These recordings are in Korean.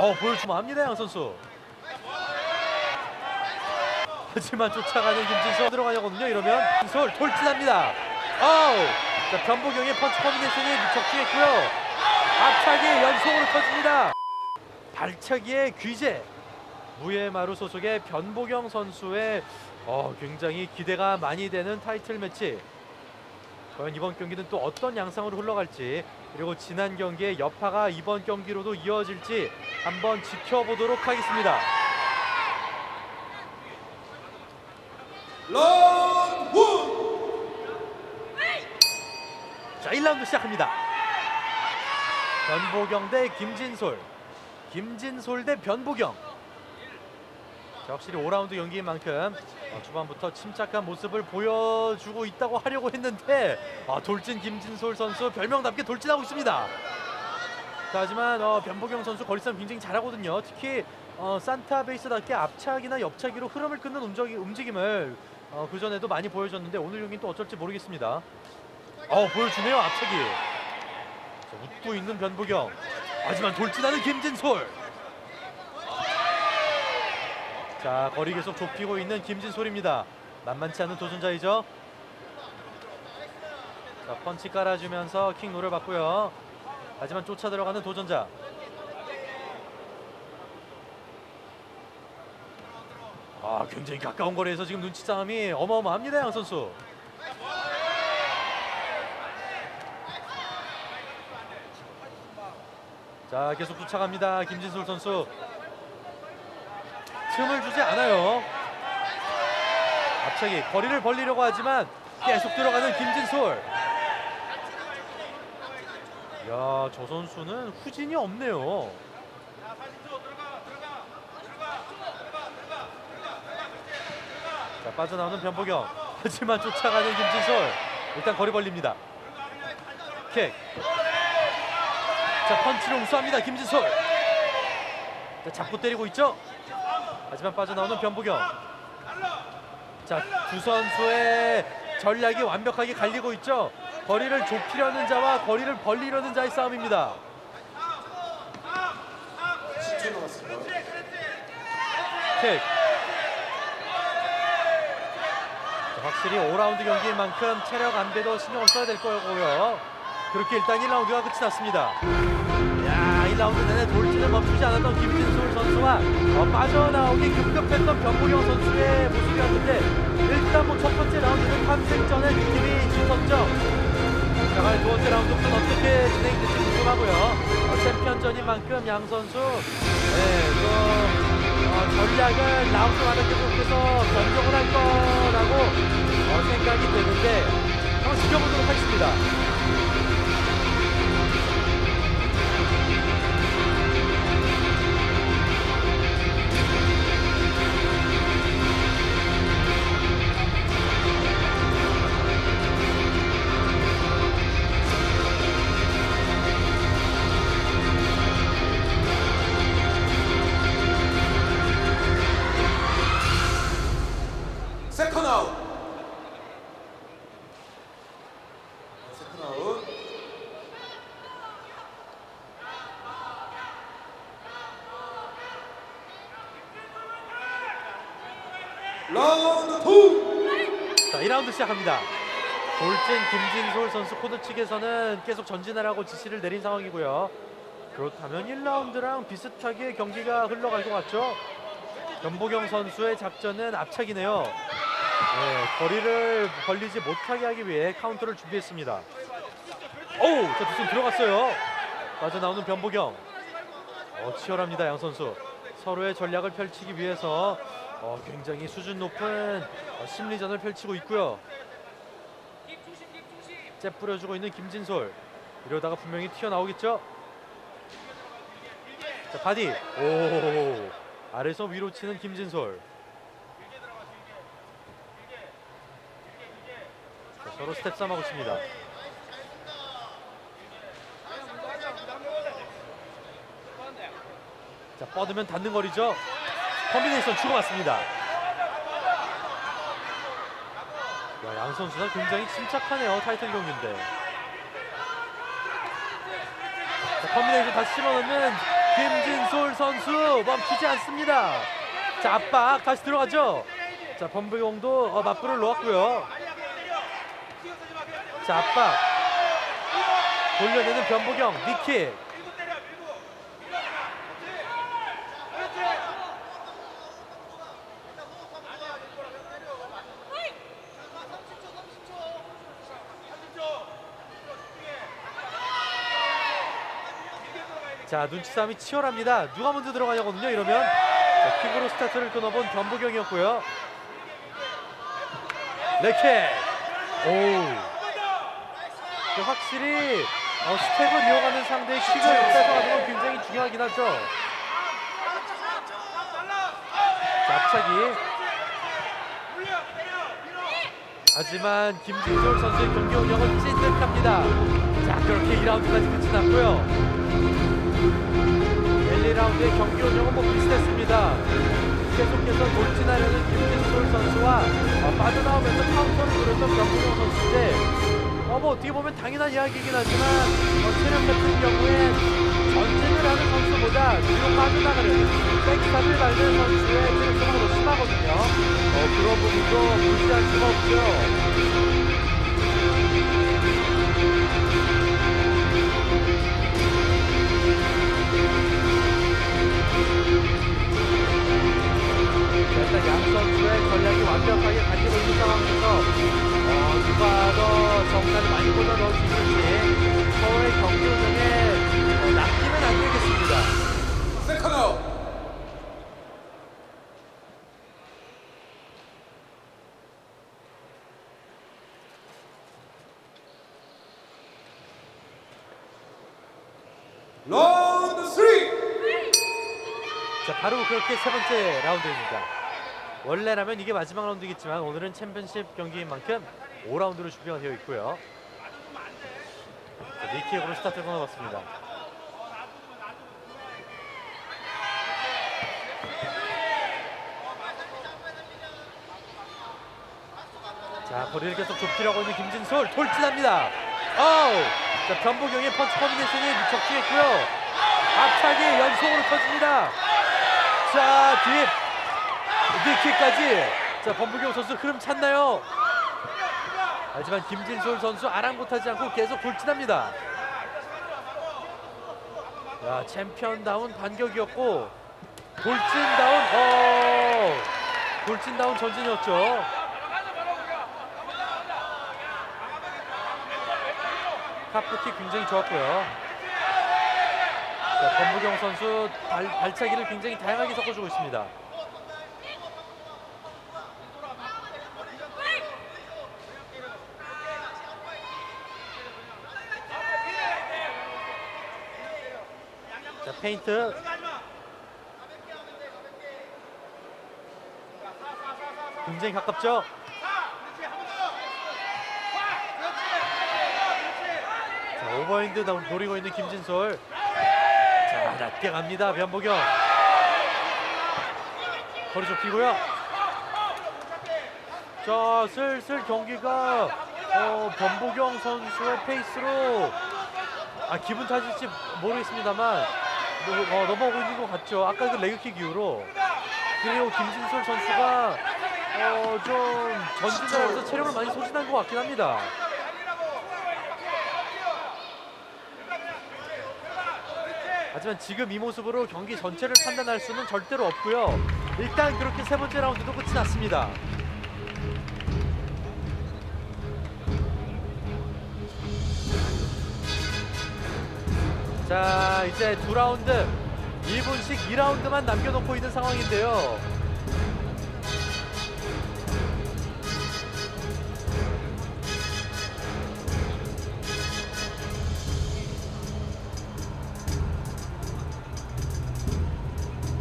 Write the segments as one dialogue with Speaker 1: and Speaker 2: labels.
Speaker 1: 어 보여주면 합니다 양 선수. 하지만 쫓아가는 김진솔 들어가려거든요. 이러면 김진솔 돌진합니다. 어우, 자 변보경의 펀치 커비네이션이 적중했고요. 앞차기 연속으로 터집니다. 발차기의 귀재. 무예마루 소속의 변보경 선수의 어, 굉장히 기대가 많이 되는 타이틀 매치. 과연 이번 경기는 또 어떤 양상으로 흘러갈지 그리고 지난 경기의 여파가 이번 경기로도 이어질지 한번 지켜보도록 하겠습니다. 자, 1라운드 시작합니다. 변보경 대 김진솔. 김진솔 대 변보경. 자, 확실히 5라운드 경기인 만큼 어, 초반부터 침착한 모습을 보여주고 있다고 하려고 했는데 아, 돌진 김진솔 선수 별명답게 돌진하고 있습니다. 자, 하지만 어, 변보경 선수 거리싸움 굉장히 잘하거든요. 특히 어, 산타 베이스답게 앞차기나 옆차기로 흐름을 끊는 움직이, 움직임을 어, 그 전에도 많이 보여줬는데 오늘 경기는 또 어쩔지 모르겠습니다. 어 보여주네요 앞차기. 자, 웃고 있는 변보경. 하지만 돌진하는 김진솔. 자 거리 계속 좁히고 있는 김진솔입니다. 만만치 않은 도전자이죠. 자 펀치 깔아주면서 킥 노를 받고요. 하지만 쫓아 들어가는 도전자. 아 굉장히 가까운 거리에서 지금 눈치 싸움이 어마어마합니다 양 선수. 자 계속 쫓아갑니다 김진솔 선수 틈을 주지 않아요. 앞차기 거리를 벌리려고 하지만 계속 들어가는 김진솔. 야 저 선수는 후진이 없네요. 자 빠져나오는 변보경. 하지만 쫓아가는 김진솔. 일단 거리 벌립니다. 킥. 자 펀치로 우수합니다 김진솔. 자 잡고 때리고 있죠 하지만 빠져나오는 변보경. 자 두 선수의 전략이 완벽하게 갈리고 있죠. 거리를 좁히려는 자와 거리를 벌리려는 자의 싸움입니다.
Speaker 2: 10초 남았습니다.
Speaker 1: 킥. 자, 확실히 5라운드 경기인 만큼 체력 안배도 신경을 써야 될 거고요. 그렇게 일단 1라운드가 끝이 났습니다. 야1 라운드 내내 돌진을 멈추지 않았던 김진솔 선수와 어, 빠져나오기 급급했던 변보경 선수의 모습이었는데 일단 뭐 첫 번째 라운드는 탐색전의 느낌이 짙었죠. 자 과연 두 번째 라운드부터는 어떻게 진행될지 궁금하고요. 어, 챔피언전인 만큼 양 선수 네, 좀 어, 전략을 라운드마다 계속해서 변경을 할 거라고 어, 생각이 되는데 한번 지켜보도록 하겠습니다
Speaker 2: 세컨 아웃. 세컨 아웃. 라운드 2.
Speaker 1: 자, 2라운드 시작합니다. 돌진 김진솔 선수 코드 측에서는 계속 전진하라고 지시를 내린 상황이고요. 그렇다면 1라운드랑 비슷하게 경기가 흘러갈 것 같죠? 변보경 선수의 작전은 앞차기네요. 네, 거리를 벌리지 못하게 하기 위해 카운터를 준비했습니다. 오우, 자, 두손 들어갔어요. 빠져나오는 변보경. 어, 치열합니다, 양 선수. 서로의 전략을 펼치기 위해서 어, 굉장히 수준 높은 어, 심리전을 펼치고 있고요. 잽 뿌려주고 있는 김진솔. 이러다가 분명히 튀어나오겠죠? 자, 바디. 오. 아래서 위로 치는 김진솔. 서로 스텝 싸움하고 있습니다. 자, 뻗으면 닿는 거리죠. 컨비네이션 주고 맞습니다. 야, 양 선수가 굉장히 침착하네요. 타이틀 경기인데. 자, 컨비네이션 다시 김진솔. 김진솔 선수 멈추지 않습니다. 자 압박 다시 들어가죠. 자 범부용도 어, 맞불을 놓았고요. 자 압박 돌려내는 변보경 니킥. 자 눈치 싸움이 치열합니다. 누가 먼저 들어가냐거든요. 이러면 자, 킥으로 스타트를 끊어본 변보경이었고요. 레킥. 오. 그 확실히 어, 스텝을 이어가는 상대의 킥을 뺏어가는 건 굉장히 중요하긴 하죠. 자, 앞차기. 하지만 김진솔 선수의 경기 운영은 찐득합니다. 자 그렇게 2라운드까지 끝이 났고요. 1, 2라운드의 경기 운영은 뭐 비슷했습니다. 계속해서 돌진하려는 김진솔 선수와 어, 빠져나오면서 카운터를 노렸던 변부경 선수인데 어, 뭐 어떻게 보면 당연한 이야기이긴 하지만 어, 체력 같은 경우에 전진을 하는 선수보다 뒤로 빠져나가려는 백스탑을 밟는 선수의 체력성이 더 심하거든요. 어, 그런 부분도 무시할 수가 없죠. 일단 양 선수의 전략이 완벽하게 가지고 있는 상황에서 어, 누가 더 정찰을 많이 꽂아 넣을 수 있을지 서로의 경기 운영에 어, 낚이면 안 되겠습니다.
Speaker 2: 세컨 아웃. 라운드 3.
Speaker 1: 자 바로 그렇게 세 번째 라운드입니다. 원래라면 이게 마지막 라운드겠지만 오늘은 챔피언십 경기인 만큼 5라운드로 준비가 되어 있고요. 자, 니킥으로 스타트를 끊어봤습니다. 자 거리를 계속 좁히려고 있는 김진솔 돌진합니다. 어우 자 변보경의 펀치 커비네이션이 적중했고요. 앞차기 연속으로 터집니다. 자, 딥 니킥까지. 자, 범부경 선수 흐름 찾나요? 하지만 김진솔 선수 아랑곳하지 않고 계속 돌진합니다. 야, 챔피언다운 반격이었고 돌진다운 어 돌진다운 전진이었죠. 카프킥 굉장히 좋았고요. 자, 권부경 선수 발, 발차기를 굉장히 다양하게 섞어주고 있습니다. 페인트. 굉장히 가깝죠? 자, 오버핸드 노- 노리고 있는 김진솔. 자, 낮게 갑니다. 변보경. 거리 좁히고요. 자, 슬슬 경기가 어, 변보경 선수의 페이스로 아 기분 탓일지 모르겠습니다만 뭐, 어, 넘어오고 있는 것 같죠. 아까 그 레그킥 이후로 그리고 김진솔 선수가 어, 좀 전진을 하면서 체력을 많이 소진한 것 같긴 합니다. 하지만 지금 이 모습으로 경기 전체를 판단할 수는 절대로 없고요. 일단 그렇게 세 번째 라운드도 끝이 났습니다. 자, 이제 두 라운드 1분씩 2라운드만 남겨놓고 있는 상황인데요.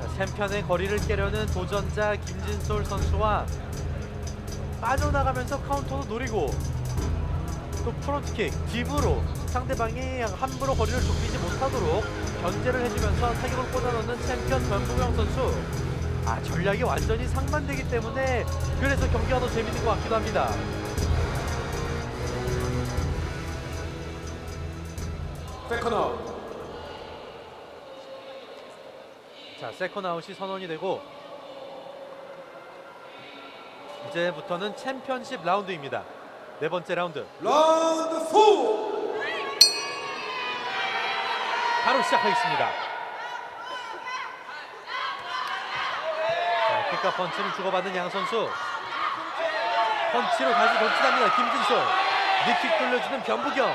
Speaker 1: 자, 챔피언의 거리를 깨려는 도전자 김진솔 선수와 빠져나가면서 카운터도 노리고 또 프론트킥 딥으로 상대방이 함부로 거리를 좁히지 못하도록 견제를 해주면서 타격을 꽂아넣는 챔피언 변부경 선수 아 전략이 완전히 상반되기 때문에 그래서 경기가 더 재밌는 것 같기도 합니다
Speaker 2: 세컨 아웃.
Speaker 1: 자, 세컨 아웃이 선언이 되고 이제부터는 챔피언십 라운드입니다. 네 번째 라운드
Speaker 2: 라운드 4
Speaker 1: 바로 시작하겠습니다. 자, 킥과 펀치를 주고받는 양 선수. 펀치로 다시 돌진합니다. 김진솔. 니킥 돌려주는 변부경.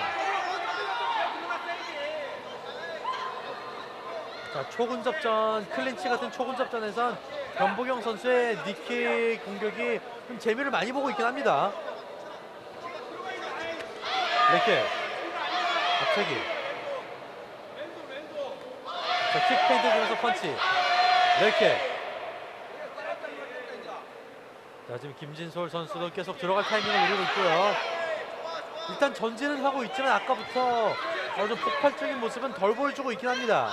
Speaker 1: 자, 초근접전, 클린치 같은 초근접전에선 변부경 선수의 니킥 공격이 좀 재미를 많이 보고 있긴 합니다. 이렇게 갑자기 자, 킥 페인트 주면서 펀치. 이렇게. 자, 지금 김진솔 선수도 계속 들어갈 타이밍을 노리고 있고요. 일단 전진은 하고 있지만 아까부터 어, 좀 폭발적인 모습은 덜 보여주고 있긴 합니다.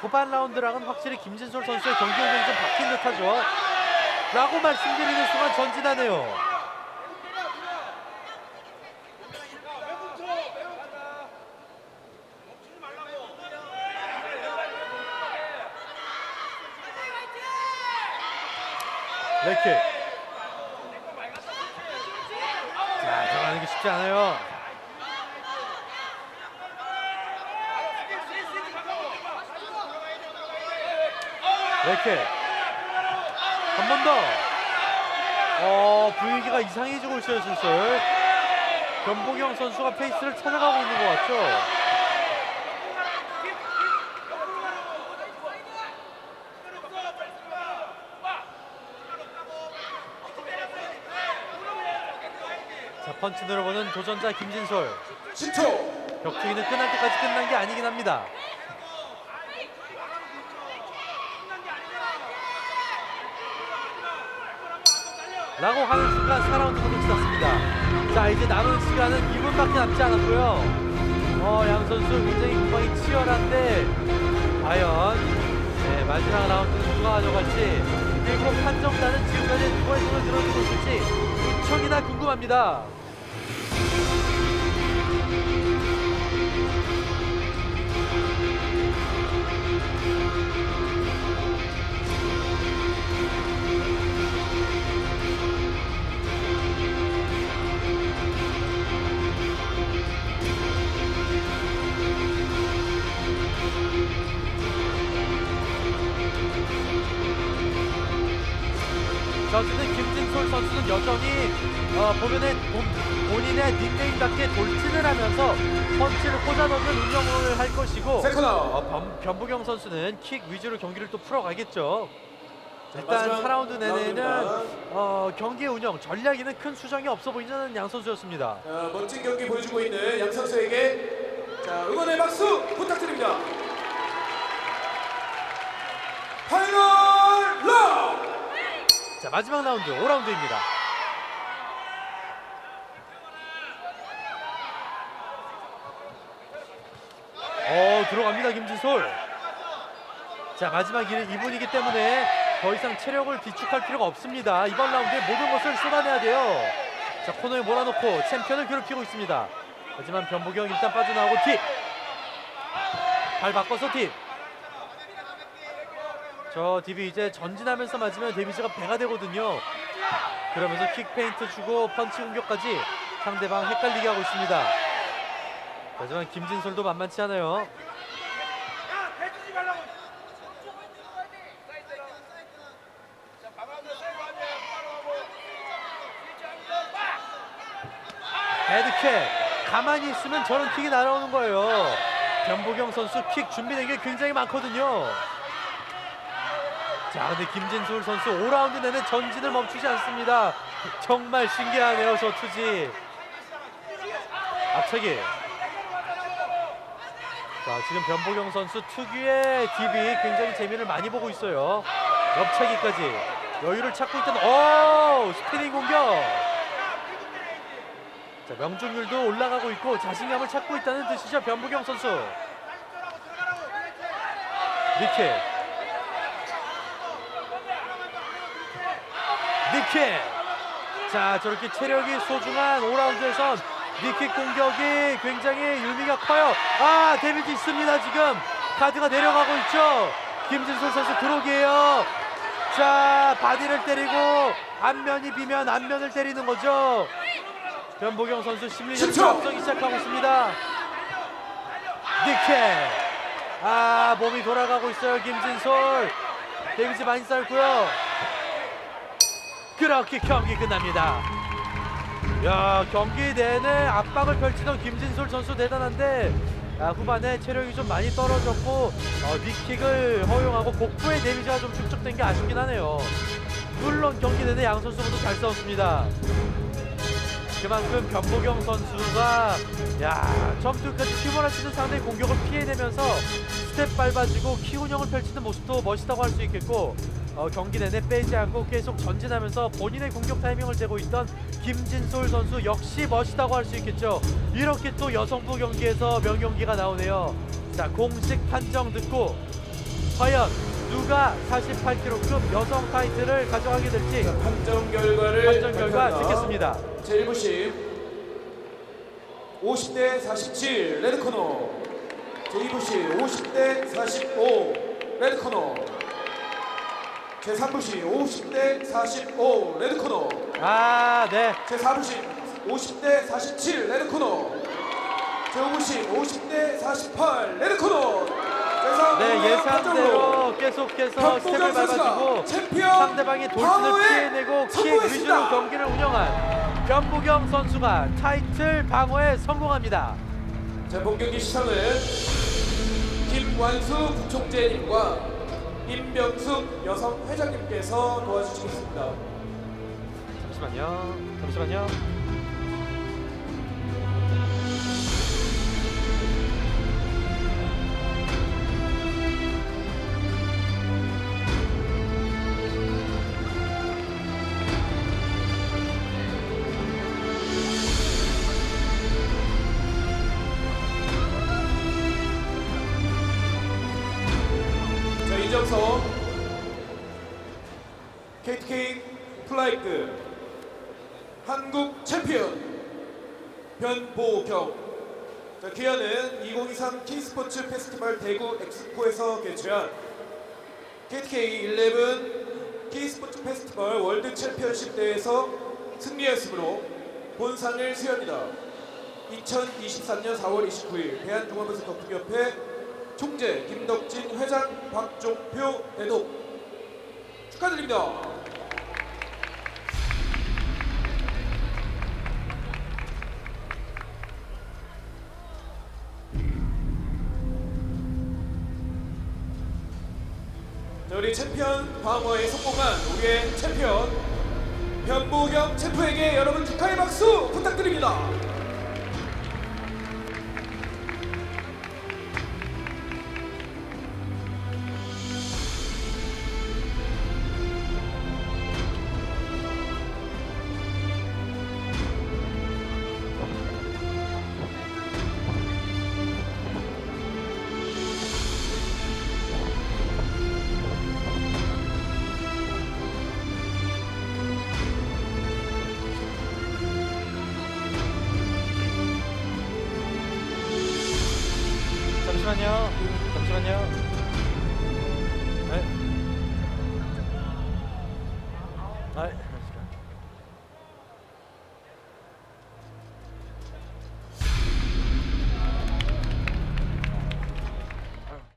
Speaker 1: 초반 라운드랑은 확실히 김진솔 선수의 경기 운영이 좀 바뀐 듯하죠. 라고 말씀드리는 순간 전진하네요. 레킥. 자, 들어가는 게 쉽지 않아요. 레킥. 한 번 더. 어, 분위기가 이상해지고 있어요, 슬슬. 변보경 선수가 페이스를 찾아가고 있는 것 같죠? 자, 펀치 들어보는 도전자 김진솔.
Speaker 2: 10초
Speaker 1: 격투기는 끝날 때까지 끝난 게 아니긴 합니다. 라고 하는 순간 4라운드가 끝이 났습니다. 자, 이제 남은 시간은 2분밖에 남지 않았고요. 어, 양 선수 굉장히 공방이 치열한데, 과연, 네, 마지막 라운드는 누가 가져갈지, 그리고 판정단은 지금까지 누구의 손을 들어주고 있을지, 무척이나 궁금합니다. 여전히 어, 보면은 본- 본인의 닉네임답게 돌진을 하면서 펀치를 꽂아넣는 운영을 할 것이고
Speaker 2: 세컨 아웃
Speaker 1: 어, 변, 변부경 선수는 킥 위주로 경기를 또 풀어가겠죠. 일단
Speaker 2: 마지막
Speaker 1: 4라운드 내내는. 어, 경기 운영, 전략에는 큰 수정이 없어 보이는 양 선수였습니다.
Speaker 2: 자, 멋진 경기 보여주고 있는 양 선수에게 자, 응원의 박수 부탁드립니다 파이널 라운드
Speaker 1: 자, 마지막 라운드 5라운드입니다. 어, 들어갑니다, 김진솔. 자, 마지막 2분이기 때문에 더 이상 체력을 비축할 필요가 없습니다. 이번 라운드에 모든 것을 쏟아내야 돼요. 자, 코너에 몰아놓고 챔피언을 괴롭히고 있습니다. 하지만 변보경 일단 빠져나오고 팁. 발 바꿔서 팁. 저 딥이 이제 전진하면서 맞으면 데미지가 배가 되거든요. 그러면서 킥 페인트 주고 펀치 공격까지 상대방 헷갈리게 하고 있습니다. 하지만 김진솔도 만만치 않아요. 헤드킥 가만히 있으면 저런 킥이 날아오는 거예요. 변보경 선수 킥 준비된 게 굉장히 많거든요. 자, 근데 김진솔 선수 5라운드 내내 전진을 멈추지 않습니다. 정말 신기하네요, 저 투지. 앞차기. 자, 지금 변보경 선수 특유의 딥이 굉장히 재미를 많이 보고 있어요. 옆차기까지. 여유를 찾고 있던, 오! 스피닝 공격! 자, 명중률도 올라가고 있고 자신감을 찾고 있다는 뜻이죠, 변보경 선수. 니킥. 니킥. 자, 저렇게 체력이 소중한 5라운드에선 니킥 공격이 굉장히 의미가 커요. 아, 데미지 있습니다, 지금. 카드가 내려가고 있죠. 김진솔 선수 들어오기에요. 자, 바디를 때리고 안면이 비면 안면을 때리는 거죠. 변보경 선수 심리적
Speaker 2: 10초.
Speaker 1: 앞서기 시작하고 있습니다. 니킥. 아, 몸이 돌아가고 있어요, 김진솔. 데미지 많이 쌓였고요. 그렇게 경기 끝납니다. 야 경기 내내 압박을 펼치던 김진솔 선수 대단한데 아, 후반에 체력이 좀 많이 떨어졌고 어, 니킥을 허용하고 복부의 데미지가 좀 축적된 게 아쉽긴 하네요. 물론 경기 내내 양 선수 모두 잘 싸웠습니다. 그만큼 변보경 선수가 야 점투까지 휘몰아 치는 상대의 공격을 피해내면서 스텝 밟아주고 키 운영을 펼치는 모습도 멋있다고 할 수 있겠고 어, 경기 내내 빼지 않고 계속 전진하면서 본인의 공격 타이밍을 재고 있던 김진솔 선수 역시 멋있다고 할 수 있겠죠. 이렇게 또 여성부 경기에서 명경기가 나오네요. 자 공식 판정 듣고 과연 누가 48kg급 여성 타이틀을 가져가게 될지
Speaker 2: 자, 판정 결과를
Speaker 1: 판정 결과. 듣겠습니다.
Speaker 2: 제 1부심 50대 47 레드 코너 제 2부심 50대 45 레드 코너 제 3부심 50대 45 레드 코너
Speaker 1: 아 네.
Speaker 2: 제 4부심 50대 47 레드 코너 제 5부심 50대 48 레드 코너
Speaker 1: 제네
Speaker 2: 3부심
Speaker 1: 예상대로 계속해서 스텝을 밟아주고
Speaker 2: 챔피언
Speaker 1: 상대방의 돌진을 피해내고 킥
Speaker 2: 성공했습니다.
Speaker 1: 위주로 경기를 운영한 변보경 선수가 타이틀 방어에 성공합니다.
Speaker 2: 자, 본 경기 시상은 김완수 부총재님과 임병숙 여성 회장님께서 도와주시겠습니다.
Speaker 1: 잠시만요. 잠시만요.
Speaker 2: 이정성 KTK 플라이크 한국 챔피언 변보경 자, 기아는 2023 K스포츠 페스티벌 대구 엑스포에서 개최한 KTK 11 K스포츠 페스티벌 월드 챔피언십 대회에서 승리했으므로 본상을 수여합니다. 2023년 4월 29일 대한종합에서 덕후협회 총재 김덕진 회장 박종표 대독 축하드립니다. 자, 우리 챔피언 방어에 성공한 우리의 챔피언 변보경 챔프에게 여러분 축하의 박수 부탁드립니다.